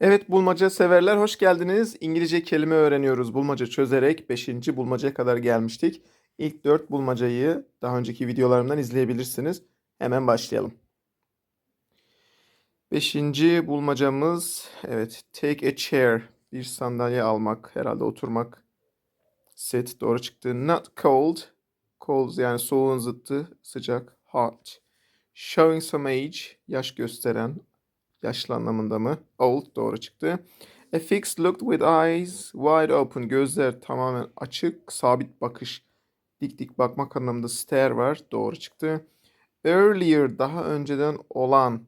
Evet bulmaca severler hoş geldiniz. İngilizce kelime öğreniyoruz bulmaca çözerek 5. bulmacaya kadar gelmiştik. İlk 4 bulmacayı daha önceki videolarımdan izleyebilirsiniz. Hemen başlayalım. 5. bulmacamız evet take a chair bir sandalye almak herhalde oturmak. Sit doğru çıktı. Not cold cold yani soğuğun zıttı sıcak hot. Showing some age yaş gösteren yaşlı anlamında mı? Old doğru çıktı. A fixed look with eyes wide open. Gözler tamamen açık, sabit bakış. Dik dik bakmak anlamında stare var. Doğru çıktı. Earlier daha önceden olan.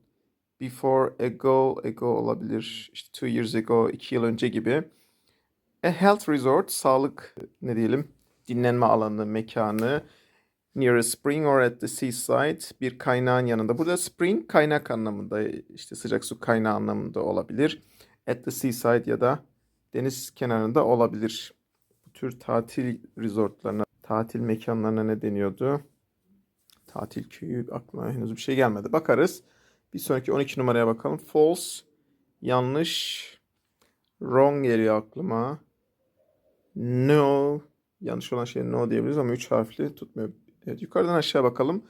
Before ago, ago olabilir. İşte two years ago, iki yıl önce gibi. A health resort, sağlık ne diyelim, dinlenme alanı, mekanı. Near a spring or at the seaside, bir kaynağın yanında. Burada spring kaynak anlamında, işte sıcak su kaynağı anlamında olabilir. At the seaside ya da deniz kenarında olabilir. Bu tür tatil resortlarına, tatil mekanlarına ne deniyordu? Tatil köyü aklıma henüz bir şey gelmedi. Bakarız. Bir sonraki 12 numaraya bakalım. False, yanlış. Wrong geliyor aklıma. No, yanlış olan şey no diyebiliriz ama 3 harfli tutmuyor. Evet, yukarıdan aşağı bakalım.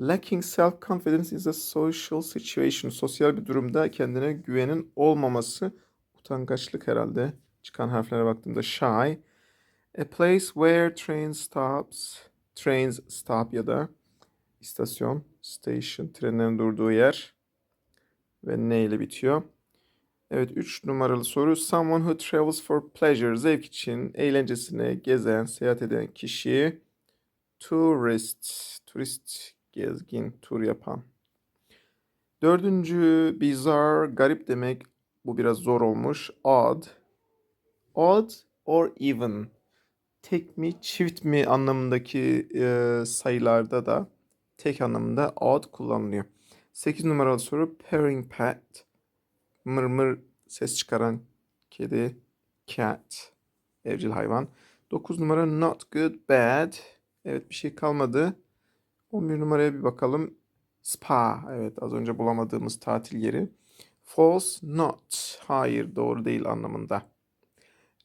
Lacking self-confidence is a social situation. Sosyal bir durumda kendine güvenin olmaması. Utangaçlık herhalde. Çıkan harflere baktığımda shy. A place where train stops. Trains stop ya da istasyon, station, trenlerin durduğu yer. Ve ne ile bitiyor? Evet 3 numaralı soru. Someone who travels for pleasure. Zevk için eğlencesine gezen, seyahat eden kişi. Tourist. Turist, gezgin, tur yapan. Dördüncü bizarre, garip demek. Bu biraz zor olmuş. Odd. Odd or even. Tek mi, çift mi anlamındaki e, sayılarda da tek anlamında odd kullanılıyor. 8 numaralı soru. Pairing pet. Mır mır ses çıkaran kedi. Cat. Evcil hayvan. 9 numara not good, bad. Evet bir şey kalmadı. 11 numaraya bir bakalım. Spa. Evet az önce bulamadığımız tatil yeri. False, not. Hayır doğru değil anlamında.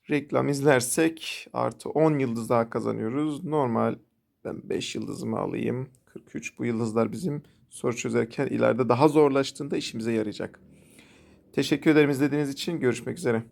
Reklam izlersek artı 10 yıldız daha kazanıyoruz. Normal ben 5 yıldızımı alayım. 43 bu yıldızlar bizim soru çözerken ileride daha zorlaştığında işimize yarayacak. Teşekkür ederim izlediğiniz için. Görüşmek üzere.